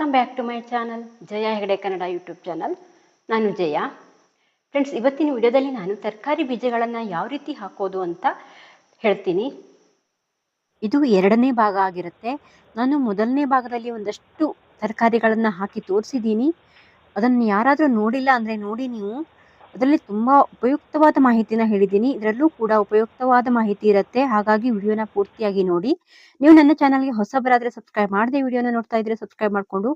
Welcome back to my channel Jaya Hegde Kannada YouTube channel ನಾನು Jaya. Friends ಇವತ್ತಿನ ವಿಡಿಯೋದಲ್ಲಿ ನಾನು ತರಕಾರಿ ಬೀಜಗಳನ್ನು ಯಾವ ರೀತಿ ಹಾಕೋದು ಅಂತ ಹೇಳ್ತೀನಿ. ಇದು ಎರಡನೇ ಭಾಗ ಆಗಿರುತ್ತೆ. ನಾನು ಮೊದಲನೇ ಭಾಗದಲ್ಲಿ ಒಂದಷ್ಟು ತರಕಾರಿಗಳನ್ನು ಹಾಕಿ ತೋರಿಸಿದ್ದೀನಿ. ಅದನ್ನು ಯಾರಾದರೂ ನೋಡಿಲ್ಲ ಅಂದರೆ ನೋಡಿ ನೀವು. ಅದರಲ್ಲಿ ತುಂಬಾ ಉಪಯುಕ್ತವಾದ ಮಾಹಿತಿನ ಹೇಳಿದ್ದೀನಿ. ಇದರಲ್ಲೂ ಕೂಡ ಉಪಯುಕ್ತವಾದ ಮಾಹಿತಿ ಇರುತ್ತೆ. ಹಾಗಾಗಿ ವಿಡಿಯೋನ ಪೂರ್ತಿಯಾಗಿ ನೋಡಿ. ನೀವು ನನ್ನ ಚಾನಲ್ಗೆ ಹೊಸಬರಾದರೆ ಸಬ್ಸ್ಕ್ರೈಬ್ ಮಾಡದೆ ವಿಡಿಯೋನ ನೋಡ್ತಾ ಇದ್ರೆ ಸಬ್ಸ್ಕ್ರೈಬ್ ಮಾಡಿಕೊಂಡು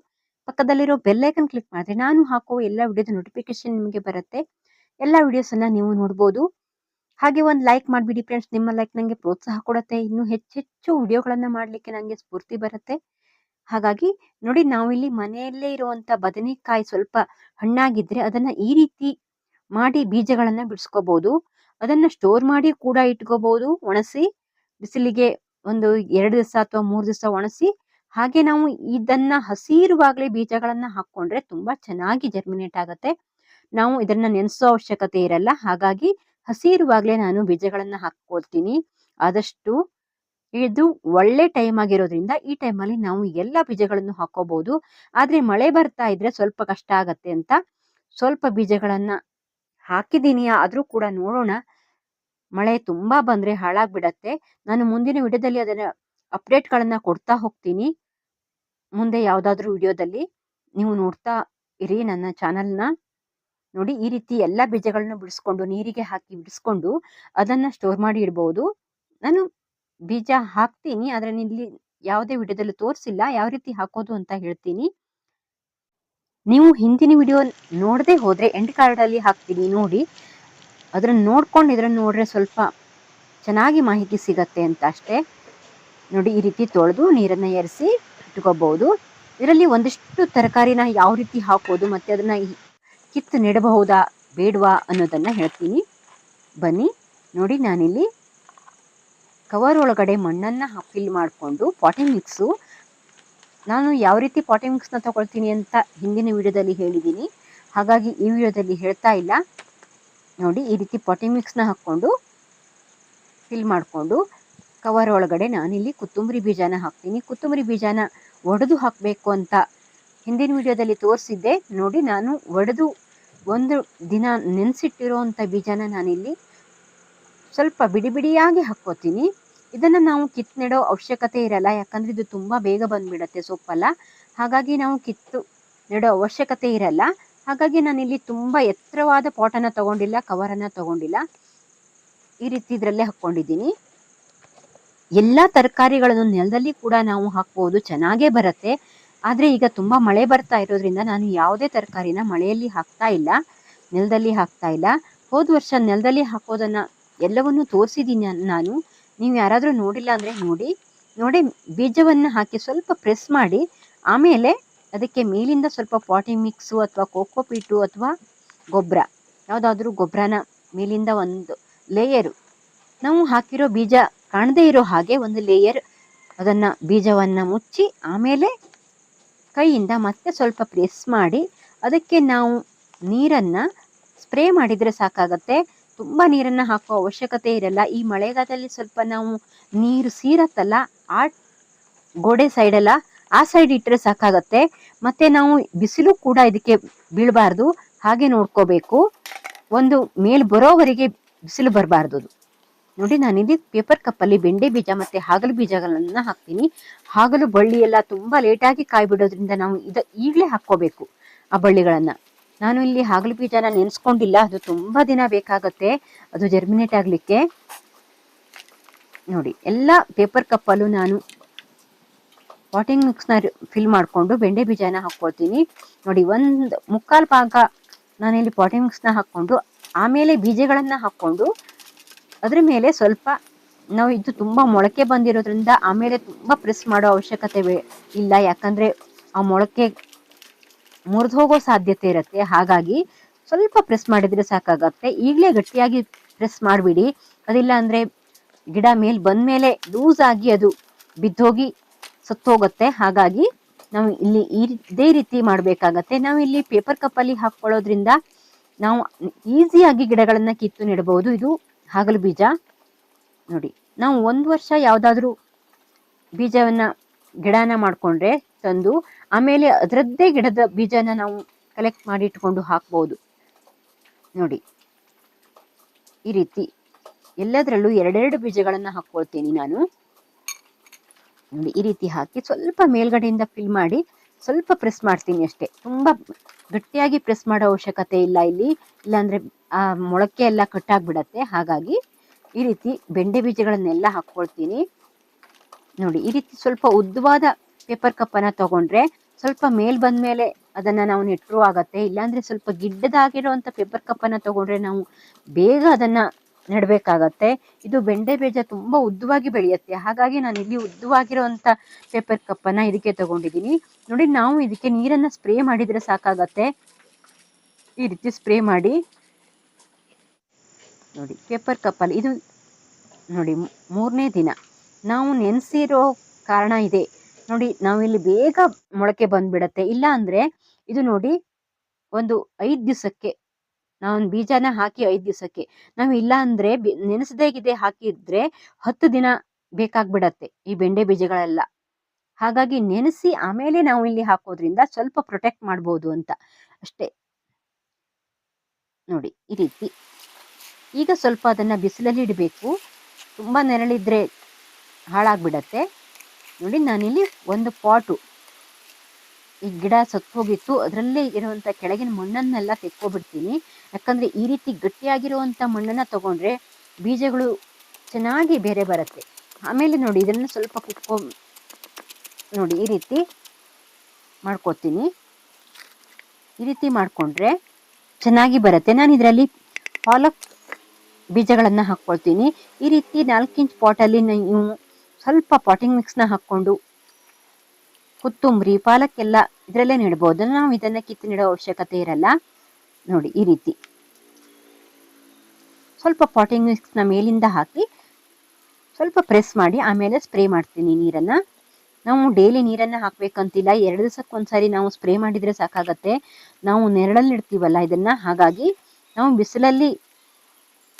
ಪಕ್ಕದಲ್ಲಿರೋ ಬೆಲ್ ಐಕನ್ ಕ್ಲಿಕ್ ಮಾಡಿದ್ರೆ ನಾನು ಹಾಕುವ ಎಲ್ಲ ವಿಡಿಯೋದ ನೋಟಿಫಿಕೇಶನ್ ನಿಮಗೆ ಬರುತ್ತೆ. ಎಲ್ಲ ವಿಡಿಯೋಸನ್ನು ನೀವು ನೋಡ್ಬೋದು. ಹಾಗೆ ಒಂದು ಲೈಕ್ ಮಾಡಿಬಿಡಿ ಫ್ರೆಂಡ್ಸ್. ನಿಮ್ಮ ಲೈಕ್ ನನಗೆ ಪ್ರೋತ್ಸಾಹ ಕೊಡುತ್ತೆ. ಇನ್ನೂ ಹೆಚ್ಚೆಚ್ಚು ವಿಡಿಯೋಗಳನ್ನು ಮಾಡಲಿಕ್ಕೆ ನನಗೆ ಸ್ಫೂರ್ತಿ ಬರುತ್ತೆ. ಹಾಗಾಗಿ ನೋಡಿ ನಾವಿಲ್ಲಿ ಮನೆಯಲ್ಲೇ ಇರುವಂತ ಬದನೆಕಾಯಿ ಸ್ವಲ್ಪ ಹಣ್ಣಾಗಿದ್ರೆ ಅದನ್ನ ಈ ರೀತಿ ಮಾಡಿ ಬೀಜಗಳನ್ನ ಬಿಡಿಸ್ಕೋಬಹುದು ಅದನ್ನ ಸ್ಟೋರ್ ಮಾಡಿ ಕೂಡ ಇಟ್ಕೋಬಹುದು ಒಣಸಿ, ಬಿಸಿಲಿಗೆ ಒಂದು ಎರಡು ದಿವಸ ಅಥವಾ ಮೂರು ದಿವಸ ಒಣಸಿ, ಹಾಗೆ ನಾವು ಇದನ್ನ ಹಸಿರುವಾಗಲೇ ಬೀಜಗಳನ್ನ ಹಾಕೊಂಡ್ರೆ ತುಂಬಾ ಚೆನ್ನಾಗಿ ಜರ್ಮಿನೇಟ್ ಆಗುತ್ತೆ. ನಾವು ಇದನ್ನ ನೆನೆಸೋ ಅವಶ್ಯಕತೆ ಇರಲ್ಲ, ಹಾಗಾಗಿ ಹಸಿರುವಾಗ್ಲೇ ನಾನು ಬೀಜಗಳನ್ನ ಹಾಕೊಳ್ತೀನಿ ಆದಷ್ಟು ಇದು ಒಳ್ಳೆ ಟೈಮ್ ಆಗಿರೋದ್ರಿಂದ ಈ ಟೈಮಲ್ಲಿ ನಾವು ಎಲ್ಲ ಬೀಜಗಳನ್ನು ಹಾಕೋಬಹುದು ಆದ್ರೆ ಮಳೆ ಬರ್ತಾ ಇದ್ರೆ ಸ್ವಲ್ಪ ಕಷ್ಟ ಆಗತ್ತೆ ಅಂತ. ಸ್ವಲ್ಪ ಬೀಜಗಳನ್ನ ಹಾಕಿದ್ದೀನಿ ಆದರೂ ಕೂಡ ನೋಡೋಣ. ಮಳೆ ತುಂಬಾ ಬಂದ್ರೆ ಹಾಳಾಗ್ಬಿಡತ್ತೆ. ನಾನು ಮುಂದಿನ ವಿಡಿಯೋದಲ್ಲಿ ಅದರ ಅಪ್ಡೇಟ್ಗಳನ್ನ ಕೊಡ್ತಾ ಹೋಗ್ತೀನಿ. ಮುಂದೆ ಯಾವ್ದಾದ್ರು ವಿಡಿಯೋದಲ್ಲಿ ನೀವು ನೋಡ್ತಾ ಇರಿ ನನ್ನ ಚಾನಲ್ನ. ನೋಡಿ, ಈ ರೀತಿ ಎಲ್ಲ ಬೀಜಗಳನ್ನು ಬಿಡಿಸ್ಕೊಂಡು, ನೀರಿಗೆ ಹಾಕಿ ಬಿಡಿಸ್ಕೊಂಡು ಅದನ್ನ ಸ್ಟೋರ್ ಮಾಡಿ ಇಡ್ಬೋದು. ನಾನು ಬೀಜ ಹಾಕ್ತೀನಿ, ಆದ್ರೆ ಇಲ್ಲಿ ಯಾವುದೇ ವಿಡಿಯೋದಲ್ಲಿ ತೋರಿಸಿಲ್ಲ. ಯಾವ ರೀತಿ ಹಾಕೋದು ಅಂತ ಹೇಳ್ತೀನಿ. ನೀವು ಹಿಂದಿನ ವಿಡಿಯೋ ನೋಡದೆ ಹೋದ್ರೆ ಎಂಡ್ ಕಾರ್ಡ್ ಅಲ್ಲಿ ಹಾಕ್ತೀನಿ, ನೋಡಿ. ಅದನ್ನ ನೋಡ್ಕೊಂಡು ಇದ್ರನ್ನ ನೋಡ್ರೆ ಸ್ವಲ್ಪ ಚೆನ್ನಾಗಿ ಮಾಹಿತಿ ಸಿಗತ್ತೆ ಅಂತ ಅಷ್ಟೇ. ನೋಡಿ, ಈ ರೀತಿ ತೊಳೆದು ನೀರನ್ನ ಎರೆಸಿ ಇಟ್ಕೋಬಹುದು ಇದರಲ್ಲಿ ಒಂದಿಷ್ಟು ತರಕಾರಿನ ಯಾವ ರೀತಿ ಹಾಕೋದು ಮತ್ತೆ ಅದನ್ನ ಕಿತ್ತು ನೆಡಬಹುದಾ, ಬೇಡವಾ ಅನ್ನೋದನ್ನ ಹೇಳ್ತೀನಿ. ಬನ್ನಿ, ನೋಡಿ, ನಾನಿಲ್ಲಿ ಕವರ್ ಒಳಗಡೆ ಮಣ್ಣನ್ನ ಫಿಲ್ ಮಾಡಿಕೊಂಡು ಪಾಟಿಂಗ್ ಮಿಕ್ಸು ನಾನು ಯಾವ ರೀತಿ ಪಾಟಿಂಗ್ ಮಿಕ್ಸ್ನ ತಗೊಳ್ತೀನಿ ಅಂತ ಹಿಂದಿನ ವಿಡಿಯೋದಲ್ಲಿ ಹೇಳಿದ್ದೀನಿ. ಹಾಗಾಗಿ ಈ ವಿಡಿಯೋದಲ್ಲಿ ಹೇಳ್ತಾ ಇಲ್ಲ. ನೋಡಿ, ಈ ರೀತಿ ಪಾಟಿಂಗ್ ಮಿಕ್ಸ್ನ ಹಾಕ್ಕೊಂಡು ಫಿಲ್ ಮಾಡಿಕೊಂಡು ಕವರ್ ಒಳಗಡೆ ನಾನಿಲ್ಲಿ ಕೊತ್ತಂಬರಿ ಬೀಜನ ಹಾಕ್ತೀನಿ. ಕೊತ್ತಂಬರಿ ಬೀಜನ ಒಡೆದು ಹಾಕಬೇಕು ಅಂತ ಹಿಂದಿನ ವಿಡಿಯೋದಲ್ಲಿ ತೋರಿಸಿದ್ದೆ. ನೋಡಿ, ನಾನು ಒಡೆದು ಒಂದು ದಿನ ನೆನೆಸಿಟ್ಟಿರೋವಂಥ ಬೀಜನ ನಾನಿಲ್ಲಿ ಸ್ವಲ್ಪ ಬಿಡಿ ಬಿಡಿಯಾಗಿ ಹಾಕ್ಕೋತೀನಿ. ಇದನ್ನು ನಾವು ಕಿತ್ನೆಡೋ ಅವಶ್ಯಕತೆ ಇರಲ್ಲ, ಯಾಕಂದ್ರೆ ಇದು ತುಂಬ ಬೇಗ ಬಂದ್ಬಿಡತ್ತೆ ಸೊಪ್ಪಲ್ಲ. ಹಾಗಾಗಿ ನಾವು ಕಿತ್ತು ನೆಡೋ ಅವಶ್ಯಕತೆ ಇರಲ್ಲ. ಹಾಗಾಗಿ ನಾನಿಲ್ಲಿ ತುಂಬ ಎತ್ತರವಾದ ಪಾಟನ್ನು ತಗೊಂಡಿಲ್ಲ, ಕವರನ್ನು ತಗೊಂಡಿಲ್ಲ. ಈ ರೀತಿ ಇದರಲ್ಲೇ ಹಾಕ್ಕೊಂಡಿದ್ದೀನಿ. ಎಲ್ಲ ತರಕಾರಿಗಳನ್ನು ನೆಲದಲ್ಲಿ ಕೂಡ ನಾವು ಹಾಕ್ಬೋದು, ಚೆನ್ನಾಗೇ ಬರುತ್ತೆ. ಆದರೆ ಈಗ ತುಂಬ ಮಳೆ ಬರ್ತಾ ಇರೋದ್ರಿಂದ ನಾನು ಯಾವುದೇ ತರಕಾರಿನ ಮಳೆಯಲ್ಲಿ ಹಾಕ್ತಾ ಇಲ್ಲ, ನೆಲದಲ್ಲಿ ಹಾಕ್ತಾ ಇಲ್ಲ. ಹೋದ ವರ್ಷ ನೆಲದಲ್ಲಿ ಹಾಕೋದನ್ನ ಎಲ್ಲವನ್ನೂ ತೋರಿಸಿದ್ದೀನಿ ನಾನು. ನೀವು ಯಾರಾದರೂ ನೋಡಿಲ್ಲ ಅಂದರೆ ನೋಡಿ ನೋಡಿ ಬೀಜವನ್ನು ಹಾಕಿ ಸ್ವಲ್ಪ ಪ್ರೆಸ್ ಮಾಡಿ, ಆಮೇಲೆ ಅದಕ್ಕೆ ಮೇಲಿಂದ ಸ್ವಲ್ಪ ಪಾಟಿ ಮಿಕ್ಸು ಅಥವಾ ಕೋಕೋಪೀಟು ಅಥವಾ ಗೊಬ್ಬರ ಯಾವುದಾದ್ರೂ ಗೊಬ್ಬರನ ಮೇಲಿಂದ ಒಂದು ಲೇಯರು ನಾವು ಹಾಕಿರೋ ಬೀಜ ಕಾಣದೇ ಇರೋ ಹಾಗೆ ಒಂದು ಲೇಯರ್ ಅದನ್ನು ಬೀಜವನ್ನು ಮುಚ್ಚಿ, ಆಮೇಲೆ ಕೈಯಿಂದ ಮತ್ತೆ ಸ್ವಲ್ಪ ಪ್ರೆಸ್ ಮಾಡಿ, ಅದಕ್ಕೆ ನಾವು ನೀರನ್ನು ಸ್ಪ್ರೇ ಮಾಡಿದರೆ ಸಾಕಾಗತ್ತೆ. ತುಂಬ ನೀರನ್ನು ಹಾಕೋ ಅವಶ್ಯಕತೆ ಇರಲ್ಲ. ಈ ಮಳೆಗಾಲದಲ್ಲಿ ಸ್ವಲ್ಪ ನಾವು ನೀರು ಸೀರತ್ತಲ್ಲ, ಆ ಗೋಡೆ ಸೈಡೆಲ್ಲ ಆ ಸೈಡ್ ಇಟ್ಟರೆ ಸಾಕಾಗತ್ತೆ. ಮತ್ತೆ ನಾವು ಬಿಸಿಲು ಕೂಡ ಇದಕ್ಕೆ ಬೀಳಬಾರ್ದು. ಹಾಗೆ ನೋಡ್ಕೋಬೇಕು. ಒಂದು ಮೇಲ್ ಬರೋವರೆಗೆ ಬಿಸಿಲು ಬರಬಾರ್ದು ನೋಡಿ ನಾನಿಲ್ಲಿ ಪೇಪರ್ ಕಪ್ಪಲ್ಲಿ ಬೆಂಡೆ ಬೀಜ ಮತ್ತೆ ಹಾಗಲು ಬೀಜಗಳನ್ನ ಹಾಕ್ತೀನಿ. ಹಾಗಲು ಬಳ್ಳಿ ಎಲ್ಲ ತುಂಬಾ ಲೇಟಾಗಿ ಕಾಯಿ ಬಿಡೋದ್ರಿಂದ ನಾವು ಇದ ಈಗಲೇ ಹಾಕ್ಕೋಬೇಕು ಆ ಬಳ್ಳಿಗಳನ್ನ. ನಾನು ಇಲ್ಲಿ ಹಾಗಲು ಬೀಜನ ನೆನೆಸ್ಕೊಂಡಿಲ್ಲ. ಅದು ತುಂಬ ದಿನ ಬೇಕಾಗತ್ತೆ. ಅದು ಜರ್ಮಿನೇಟ್ ಆಗಲಿಕ್ಕೆ. ನೋಡಿ, ಎಲ್ಲ ಪೇಪರ್ ಕಪ್ಪಲ್ಲೂ ನಾನು ವಾಟಿಂಗ್ ಮಿಕ್ಸ್ನ ಫಿಲ್ ಮಾಡಿಕೊಂಡು ಬೆಂಡೆ ಬೀಜನ ಹಾಕ್ಕೊಳ್ತೀನಿ. ನೋಡಿ, ಒಂದು ಮುಕ್ಕಾಲು ಭಾಗ ನಾನಿಲ್ಲಿ ಪಾಟಿಂಗ್ ಮಿಕ್ಸ್ನ ಹಾಕ್ಕೊಂಡು, ಆಮೇಲೆ ಬೀಜಗಳನ್ನು ಹಾಕ್ಕೊಂಡು, ಅದ್ರ ಮೇಲೆ ಸ್ವಲ್ಪ ನಾವು ಇದು ತುಂಬ ಮೊಳಕೆ ಬಂದಿರೋದ್ರಿಂದ ಆಮೇಲೆ ತುಂಬ ಪ್ರೆಸ್ ಮಾಡೋ ಅವಶ್ಯಕತೆ ಇಲ್ಲ. ಯಾಕಂದ್ರೆ ಆ ಮೊಳಕೆ ಮುರಿದು ಹೋಗೋ ಸಾಧ್ಯತೆ ಇರುತ್ತೆ. ಹಾಗಾಗಿ ಸ್ವಲ್ಪ ಪ್ರೆಸ್ ಮಾಡಿದ್ರೆ ಸಾಕಾಗತ್ತೆ. ಈಗಲೇ ಗಟ್ಟಿಯಾಗಿ ಪ್ರೆಸ್ ಮಾಡಿಬಿಡಿ. ಅದಿಲ್ಲ ಅಂದ್ರೆ ಗಿಡ ಮೇಲೆ ಬಂದಮೇಲೆ ಲೂಸ್ ಆಗಿ ಅದು ಬಿದ್ದೋಗಿ ಸತ್ತೋಗುತ್ತೆ. ಹಾಗಾಗಿ ನಾವು ಇಲ್ಲಿ ಈ ಇದೇ ರೀತಿ ಮಾಡಬೇಕಾಗತ್ತೆ. ನಾವು ಇಲ್ಲಿ ಪೇಪರ್ ಕಪ್ಪಲ್ಲಿ ಹಾಕ್ಕೊಳ್ಳೋದ್ರಿಂದ ನಾವು ಈಸಿಯಾಗಿ ಗಿಡಗಳನ್ನು ಕಿತ್ತು ನೆಡಬಹುದು ಇದು ಹಾಗಲು ಬೀಜ. ನೋಡಿ, ನಾವು ಒಂದು ವರ್ಷ ಯಾವುದಾದ್ರೂ ಬೀಜವನ್ನ ಗಿಡನ ಮಾಡಿಕೊಂಡ್ರೆ ತಂದು ಆಮೇಲೆ ಅದರದ್ದೇ ಗಿಡದ ಬೀಜನ ನಾವು ಕಲೆಕ್ಟ್ ಮಾಡಿ ಇಟ್ಕೊಂಡು ಹಾಕ್ಬೋದು. ನೋಡಿ. ಈ ರೀತಿ ಎಲ್ಲದರಲ್ಲೂ ಎರಡೆರಡು ಬೀಜಗಳನ್ನು ಹಾಕ್ಕೊಳ್ತೀನಿ ನಾನು. ನೋಡಿ, ಈ ರೀತಿ ಹಾಕಿ ಸ್ವಲ್ಪ ಮೇಲ್ಗಡೆಯಿಂದ ಫಿಲ್ ಮಾಡಿ ಸ್ವಲ್ಪ ಪ್ರೆಸ್ ಮಾಡ್ತೀನಿ ಅಷ್ಟೇ. ತುಂಬಾ ಗಟ್ಟಿಯಾಗಿ ಪ್ರೆಸ್ ಮಾಡೋ ಅವಶ್ಯಕತೆ ಇಲ್ಲ ಇಲ್ಲಿ. ಇಲ್ಲಾಂದರೆ ಆ ಮೊಳಕೆ ಎಲ್ಲ ಕಟ್ಟಾಗ್ಬಿಡತ್ತೆ ಹಾಗಾಗಿ ಈ ರೀತಿ ಬೆಂಡೆ ಬೀಜಗಳನ್ನೆಲ್ಲ ಹಾಕ್ಕೊಳ್ತೀನಿ ನೋಡಿ, ಈ ರೀತಿ ಸ್ವಲ್ಪ ಉದ್ದವಾದ ಪೇಪರ್ ಕಪ್ಪನ್ನು ತಗೊಂಡ್ರೆ ಸ್ವಲ್ಪ ಮೇಲ್ ಬಂದ್ಮೇಲೆ ಅದನ್ನ ನಾವು ನೆಟ್ಟರು ಆಗತ್ತೆ. ಇಲ್ಲಾಂದ್ರೆ ಸ್ವಲ್ಪ ಗಿಡ್ಡದಾಗಿರುವಂತ ಪೇಪರ್ ಕಪ್ಪನ್ನ ತಗೊಂಡ್ರೆ ನಾವು ಬೇಗ ಅದನ್ನ ನೆಡ್ಬೇಕಾಗತ್ತೆ. ಇದು ಬೆಂಡೆ ಬೀಜ ತುಂಬಾ ಉದ್ದವಾಗಿ ಬೆಳೆಯುತ್ತೆ. ಹಾಗಾಗಿ ನಾನು ಇಲ್ಲಿ ಉದ್ದವಾಗಿರುವಂತ ಪೇಪರ್ ಕಪ್ಪನ್ನ ಇದಕ್ಕೆ ತಗೊಂಡಿದ್ದೀನಿ. ನೋಡಿ, ನಾವು ಇದಕ್ಕೆ ನೀರನ್ನ ಸ್ಪ್ರೇ ಮಾಡಿದ್ರೆ ಸಾಕಾಗತ್ತೆ. ಈ ರೀತಿ ಸ್ಪ್ರೇ ಮಾಡಿ. ನೋಡಿ, ಪೇಪರ್ ಕಪ್ಪಲ್ಲಿ ಇದು ನೋಡಿ, ಮೂರನೇ ದಿನ. ನಾವು ನೆನೆಸಿರೋ ಕಾರಣ ಇದೆ. ನೋಡಿ, ನಾವಿಲ್ಲಿ ಬೇಗ ಮೊಳಕೆ ಬಂದ್ಬಿಡತ್ತೆ. ಇಲ್ಲ ಅಂದ್ರೆ, ಇದು ನೋಡಿ, ಒಂದು ಐದು ದಿವಸಕ್ಕೆ ನಾವು ಬೀಜನ ಹಾಕಿ ಐದು ದಿವಸಕ್ಕೆ. ನಾವು ಇಲ್ಲ ಅಂದ್ರೆ ನೆನೆಸದೇಗಿದೆ ಹಾಕಿದ್ರೆ ಹತ್ತು ದಿನ ಬೇಕಾಗ್ಬಿಡತ್ತೆ ಈ ಬೆಂಡೆ ಬೀಜಗಳೆಲ್ಲ. ಹಾಗಾಗಿ ನೆನೆಸಿ ಆಮೇಲೆ ನಾವು ಇಲ್ಲಿ ಹಾಕೋದ್ರಿಂದ ಸ್ವಲ್ಪ ಪ್ರೊಟೆಕ್ಟ್ ಮಾಡ್ಬೋದು ಅಂತ. ಅಷ್ಟೇ. ನೋಡಿ, ಈ ರೀತಿ. ಈಗ ಸ್ವಲ್ಪ ಅದನ್ನ ಬಿಸಿಲಲ್ಲಿ ಇಡಬೇಕು. ತುಂಬಾ ನೆರಳಿದ್ರೆ ಹಾಳಾಗ್ಬಿಡತ್ತೆ. ನೋಡಿ, ನಾನಿಲ್ಲಿ ಒಂದು ಪಾಟು. ಈ ಗಿಡ ಸತ್ತೋಗಿತ್ತು. ಅದರಲ್ಲೇ ಇರುವಂಥ ಕೆಳಗಿನ ಮಣ್ಣನ್ನೆಲ್ಲ ತೆಕ್ಕೊಬಿಡ್ತೀನಿ. ಯಾಕಂದ್ರೆ ಈ ರೀತಿ ಗಟ್ಟಿಯಾಗಿರುವಂಥ ಮಣ್ಣನ್ನ ತಗೊಂಡ್ರೆ ಬೀಜಗಳು ಚೆನ್ನಾಗಿ ಬೇರೆ ಬರುತ್ತೆ. ಆಮೇಲೆ ನೋಡಿ, ಇದನ್ನು ಸ್ವಲ್ಪ ಕುಟ್ಕೊ ನೋಡಿ, ಈ ರೀತಿ ಮಾಡ್ಕೊತೀನಿ. ಈ ರೀತಿ ಮಾಡ್ಕೊಂಡ್ರೆ ಚೆನ್ನಾಗಿ ಬರುತ್ತೆ. ನಾನು ಇದರಲ್ಲಿ ಪಾಲಕ್ ಬೀಜಗಳನ್ನು ಹಾಕ್ಕೊಳ್ತೀನಿ. ಈ ರೀತಿ ನಾಲ್ಕು ಇಂಚ್ ಪಾಟಲ್ಲಿ ನೀವು ಸ್ವಲ್ಪ ಪಾಟಿಂಗ್ ಮಿಕ್ಸ್ನ ಹಾಕ್ಕೊಂಡು ಕೊತ್ತಂಬರಿ ಪಾಲಕ್ ಎಲ್ಲ ಇದರಲ್ಲೇ ನೆಡ್ಬೋದು. ನಾವು ಇದನ್ನ ಕಿತ್ತು ನೆಡೋ ಅವಶ್ಯಕತೆ ಇರಲ್ಲ. ನೋಡಿ, ಈ ರೀತಿ. ಸ್ವಲ್ಪ ಪಾಟಿಂಗ್ ಮಿಕ್ಸ್ನ ಮೇಲಿಂದ ಹಾಕಿ ಸ್ವಲ್ಪ ಪ್ರೆಸ್ ಮಾಡಿ, ಆಮೇಲೆ ಸ್ಪ್ರೇ ಮಾಡ್ತೀನಿ ನೀರನ್ನ. ನಾವು ಡೈಲಿ ನೀರನ್ನ ಹಾಕಬೇಕಂತಿಲ್ಲ. ಎರಡು ದಿವಸಕ್ಕೊಂದ್ಸರಿ ನಾವು ಸ್ಪ್ರೇ ಮಾಡಿದ್ರೆ ಸಾಕಾಗತ್ತೆ. ನಾವು ನೆರಳಲ್ಲಿ ಇಡ್ತೀವಲ್ಲ ಇದನ್ನ. ಹಾಗಾಗಿ ನಾವು ಬಿಸಿಲಲ್ಲಿ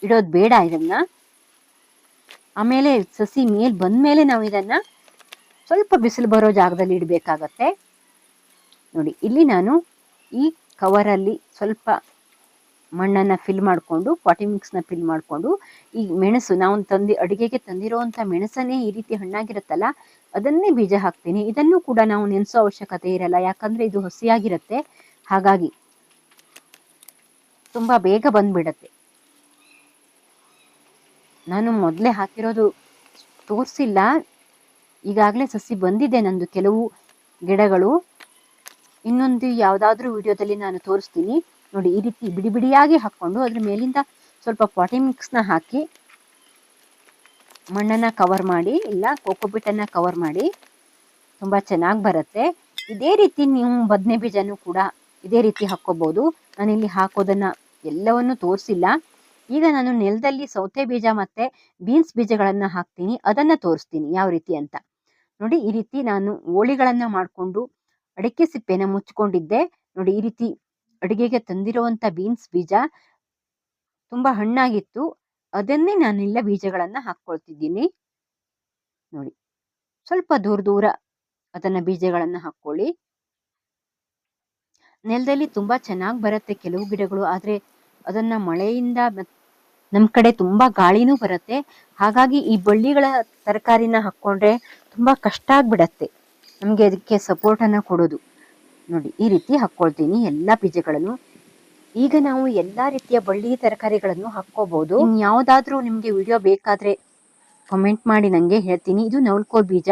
ಇಡೋದು ಬೇಡ ಇದನ್ನ. ಆಮೇಲೆ ಸಸಿ ಮೇಲೆ ಬಂದ ಮೇಲೆ ನಾವು ಇದನ್ನ ಸ್ವಲ್ಪ ಬಿಸಿಲು ಬರೋ ಜಾಗದಲ್ಲಿ ಇಡಬೇಕಾಗತ್ತೆ. ನೋಡಿ, ಇಲ್ಲಿ ನಾನು ಈ ಕವರಲ್ಲಿ ಸ್ವಲ್ಪ ಮಣ್ಣನ್ನ ಫಿಲ್ ಮಾಡಿಕೊಂಡು ಪಾಟಿ ಮಿಕ್ಸ್ನ ಫಿಲ್ ಮಾಡಿಕೊಂಡು, ಈ ಮೆಣಸು ನಾವು ತಂದಿ, ಅಡಿಗೆಗೆ ತಂದಿರೋವಂಥ ಮೆಣಸನ್ನೇ ಈ ರೀತಿ ಹಣ್ಣಾಗಿರುತ್ತಲ್ಲ, ಅದನ್ನೇ ಬೀಜ ಹಾಕ್ತೀನಿ. ಇದನ್ನು ಕೂಡ ನಾವು ನೆನೆಸೋ ಅವಶ್ಯಕತೆ ಇರಲ್ಲ, ಯಾಕಂದ್ರೆ ಇದು ಹಸಿಯಾಗಿರುತ್ತೆ. ಹಾಗಾಗಿ ತುಂಬಾ ಬೇಗ ಬಂದ್ಬಿಡತ್ತೆ. ನಾನು ಮೊದಲೇ ಹಾಕಿರೋದು ತೋರಿಸಿಲ್ಲ. ಈಗಾಗಲೇ ಸಸಿ ಬಂದಿದೆ ನಂದು ಕೆಲವು ಗಿಡಗಳು. ಇನ್ನೊಂದು ಯಾವುದಾದ್ರೂ ವಿಡಿಯೋದಲ್ಲಿ ನಾನು ತೋರಿಸ್ತೀನಿ. ನೋಡಿ, ಈ ರೀತಿ ಬಿಡಿ ಬಿಡಿಯಾಗಿ ಹಾಕ್ಕೊಂಡು ಅದ್ರ ಮೇಲಿಂದ ಸ್ವಲ್ಪ ಪಾಟಿ ಮಿಕ್ಸ್ನ ಹಾಕಿ ಮಣ್ಣನ್ನು ಕವರ್ ಮಾಡಿ, ಇಲ್ಲ ಕೋಕೋಬಿಟ್ಟನ್ನು ಕವರ್ ಮಾಡಿ, ತುಂಬ ಚೆನ್ನಾಗಿ ಬರುತ್ತೆ. ಇದೇ ರೀತಿ ನೀವು ಬದನೆ ಬೀಜನೂ ಕೂಡ ಇದೇ ರೀತಿ ಹಾಕ್ಕೋಬೋದು. ನಾನಿಲ್ಲಿ ಹಾಕೋದನ್ನು ಎಲ್ಲವನ್ನು ತೋರಿಸಿಲ್ಲ. ಈಗ ನಾನು ನೆಲದಲ್ಲಿ ಸೌತೆ ಬೀಜ ಮತ್ತೆ ಬೀನ್ಸ್ ಬೀಜಗಳನ್ನ ಹಾಕ್ತೀನಿ. ಅದನ್ನ ತೋರಿಸ್ತೀನಿ ಯಾವ ರೀತಿ ಅಂತ. ನೋಡಿ, ಈ ರೀತಿ ನಾನು ಓಳಿಗಳನ್ನ ಮಾಡಿಕೊಂಡು ಅಡಿಕೆ ಸಿಪ್ಪೆನ ಮುಚ್ಕೊಂಡಿದ್ದೆ. ನೋಡಿ, ಈ ರೀತಿ ಅಡಿಗೆಗೆ ತಂದಿರುವಂತ ಬೀನ್ಸ್ ಬೀಜ ತುಂಬಾ ಹಣ್ಣಾಗಿತ್ತು. ಅದನ್ನೇ ನಾನೆಲ್ಲ ಬೀಜಗಳನ್ನ ಹಾಕ್ಕೊಳ್ತಿದ್ದೀನಿ. ನೋಡಿ, ಸ್ವಲ್ಪ ದೂರ ದೂರ ಅದನ್ನ ಬೀಜಗಳನ್ನ ಹಾಕೊಳ್ಳಿ ನೆಲದಲ್ಲಿ ತುಂಬಾ ಚೆನ್ನಾಗಿ ಬರುತ್ತೆ ಕೆಲವು ಗಿಡಗಳು, ಆದ್ರೆ ಅದನ್ನ ಮಳೆಯಿಂದ ನಮ್ ಕಡೆ ತುಂಬಾ ಗಾಳಿನೂ ಬರುತ್ತೆ. ಹಾಗಾಗಿ ಈ ಬಳ್ಳಿಗಳ ತರಕಾರಿನ ಹಾಕೊಂಡ್ರೆ ತುಂಬಾ ಕಷ್ಟ ಆಗ್ಬಿಡತ್ತೆ. ನಮ್ಗೆ ಅದಕ್ಕೆ ಸಪೋರ್ಟ್ ಅನ್ನ ಕೊಡೋದು. ನೋಡಿ, ಈ ರೀತಿ ಹಾಕೊಳ್ತೀನಿ ಎಲ್ಲಾ ಬೀಜಗಳನ್ನು. ಈಗ ನಾವು ಎಲ್ಲಾ ರೀತಿಯ ಬಳ್ಳಿ ತರಕಾರಿಗಳನ್ನು ಹಾಕೋಬಹುದು ಯಾವ್ದಾದ್ರೂ ನಿಮ್ಗೆ ವಿಡಿಯೋ ಬೇಕಾದ್ರೆ ಕಮೆಂಟ್ ಮಾಡಿ, ನಂಗೆ ಹೇಳ್ತೀನಿ. ಇದು ನವಲ್ಕೋಲ್ ಬೀಜ.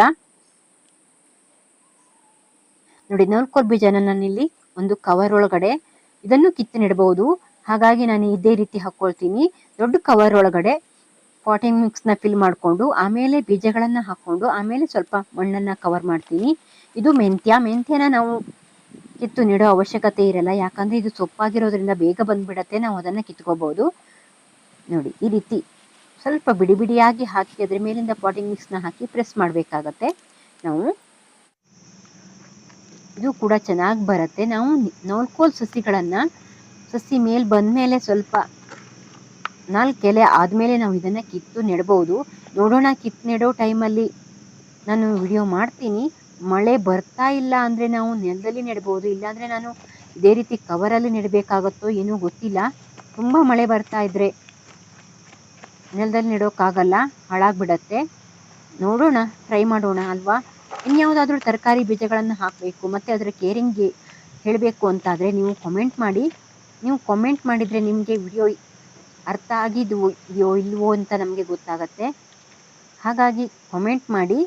ನೋಡಿ ನವಲ್ಕೋಲ್ ಬೀಜನ ನಾನಿಲ್ಲಿ ಒಂದು ಕವರ್ ಒಳಗಡೆ ಇದನ್ನು ಕಿತ್ತು ನೆಡಬಹುದು ಹಾಗಾಗಿ ನಾನು ಇದೇ ರೀತಿ ಹಾಕೊಳ್ತೀನಿ. ದೊಡ್ಡ ಕವರ್ ಒಳಗಡೆ ಪಾಟಿಂಗ್ ಮಿಕ್ಸ್ನ ಫಿಲ್ ಮಾಡಿಕೊಂಡು, ಆಮೇಲೆ ಬೀಜಗಳನ್ನು ಹಾಕೊಂಡು, ಆಮೇಲೆ ಸ್ವಲ್ಪ ಮಣ್ಣನ್ನ ಕವರ್ ಮಾಡ್ತೀನಿ. ಇದು ಮೆಂತ್ಯ. ಮೆಂತ್ಯನ ನಾವು ಕಿತ್ತು ನೀಡೋ ಅವಶ್ಯಕತೆ ಇರಲ್ಲ. ಯಾಕಂದ್ರೆ ಇದು ಸೊಪ್ಪಾಗಿರೋದ್ರಿಂದ ಬೇಗ ಬಂದುಬಿಡತ್ತೆ. ನಾವು ಅದನ್ನ ಕಿತ್ಕೋಬೋದು. ನೋಡಿ, ಈ ರೀತಿ ಸ್ವಲ್ಪ ಬಿಡಿ ಬಿಡಿಯಾಗಿ ಹಾಕಿ, ಅದ್ರ ಮೇಲಿಂದ ಪಾಟಿಂಗ್ ಮಿಕ್ಸ್ನ ಹಾಕಿ ಪ್ರೆಸ್ ಮಾಡಬೇಕಾಗತ್ತೆ. ನಾವು ಇದು ಕೂಡ ಚೆನ್ನಾಗಿ ಬರುತ್ತೆ. ನಾವು ನೌಲ್ಕೋಲ್ ಸಸಿಗಳನ್ನ ಸಸಿ ಮೇಲೆ ಬಂದಮೇಲೆ ಸ್ವಲ್ಪ ನಾಲ್ಕು ಎಲೆ ಆದಮೇಲೆ ನಾವು ಇದನ್ನ ಕಿತ್ತು ನೆಡಬಹುದು ನೋಡೋಣ, ಕಿತ್ತು ನೆಡೋ ಟೈಮಲ್ಲಿ ನಾನು ವಿಡಿಯೋ ಮಾಡ್ತೀನಿ. ಮಳೆ ಬರ್ತಾ ಇಲ್ಲ ಅಂದರೆ ನಾವು ನೆಲದಲ್ಲಿ ನೆಡ್ಬೋದು. ಇಲ್ಲಾಂದರೆ ನಾನು ಇದೇ ರೀತಿ ಕವರಲ್ಲಿ ನೆಡಬೇಕಾಗತ್ತೋ ಏನೂ ಗೊತ್ತಿಲ್ಲ. ತುಂಬ ಮಳೆ ಬರ್ತಾ ಇದ್ದರೆ ನೆಲದಲ್ಲಿ ನೆಡೋಕ್ಕಾಗಲ್ಲ, ಹಾಳಾಗ್ಬಿಡತ್ತೆ. ನೋಡೋಣ ಟ್ರೈ ಮಾಡೋಣ ಅಲ್ವಾ? ಇನ್ಯಾವುದಾದ್ರೂ ತರಕಾರಿ ಬೀಜಗಳನ್ನು ಹಾಕಬೇಕು, ಮತ್ತು ಅದರ ಕೇರಿಂಗ್ಗೆ ಹೇಳಬೇಕು ಅಂತಾದರೆ ನೀವು ಕಾಮೆಂಟ್ ಮಾಡಿ. ನೀವು ಕಾಮೆಂಟ್ ಮಾಡಿದರೆ ನಿಮಗೆ ವಿಡಿಯೋ ಅರ್ಥ ಆಗಿದ್ದು ಇದೆಯೋ ಇಲ್ವೋ ಅಂತ ನಮಗೆ ಗೊತ್ತಾಗತ್ತೆ. ಹಾಗಾಗಿ ಕಾಮೆಂಟ್ ಮಾಡಿ,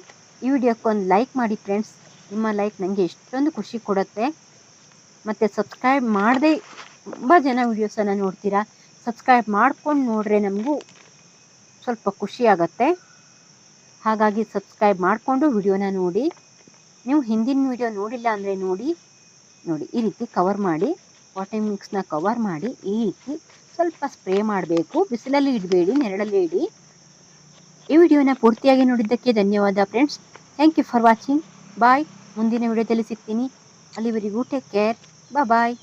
ಈ ವಿಡಿಯೋಕ್ಕೊಂದು ಲೈಕ್ ಮಾಡಿ ಫ್ರೆಂಡ್ಸ್ ನಿಮ್ಮ ಲೈಕ್ ನನಗೆ ಎಷ್ಟೊಂದು ಖುಷಿ ಕೊಡುತ್ತೆ. ಮತ್ತು ಸಬ್ಸ್ಕ್ರೈಬ್ ಮಾಡದೆ ತುಂಬ ಜನ ವೀಡಿಯೋಸನ್ನು ನೋಡ್ತೀರಾ? ಸಬ್ಸ್ಕ್ರೈಬ್ ಮಾಡ್ಕೊಂಡು ನೋಡ್ರೆ ನಮಗೂ ಸ್ವಲ್ಪ ಖುಷಿ ಆಗುತ್ತೆ. ಹಾಗಾಗಿ ಸಬ್ಸ್ಕ್ರೈಬ್ ಮಾಡಿಕೊಂಡು ವಿಡಿಯೋನ ನೋಡಿ. ನೀವು ಹಿಂದಿನ ವಿಡಿಯೋ ನೋಡಿಲ್ಲ ಅಂದರೆ ನೋಡಿ ನೋಡಿ ಈ ರೀತಿ ಕವರ್ ಮಾಡಿ. ವಾಟರ್ ಮಿಕ್ಸ್ನ ಕವರ್ ಮಾಡಿ, ಈ ರೀತಿ ಸ್ವಲ್ಪ ಸ್ಪ್ರೇ ಮಾಡಬೇಕು. ಬಿಸಿಲಲ್ಲಿ ಇಡಬೇಡಿ, ನೆರಳಲ್ಲಿ ಇಡಿ. ಈ ವಿಡಿಯೋನ ಪೂರ್ತಿಯಾಗಿ ನೋಡಿದ್ದಕ್ಕೆ ಧನ್ಯವಾದ friends thank you for watching bye ಮುಂದಿನ ವಿಡಿಯೋದಲ್ಲಿ ಸಿಗ್ತೀನಿ. ಅಲ್ಲಿವರೆಗೂ ಟೇಕ್ ಕೇರ್ ಬಾಯ್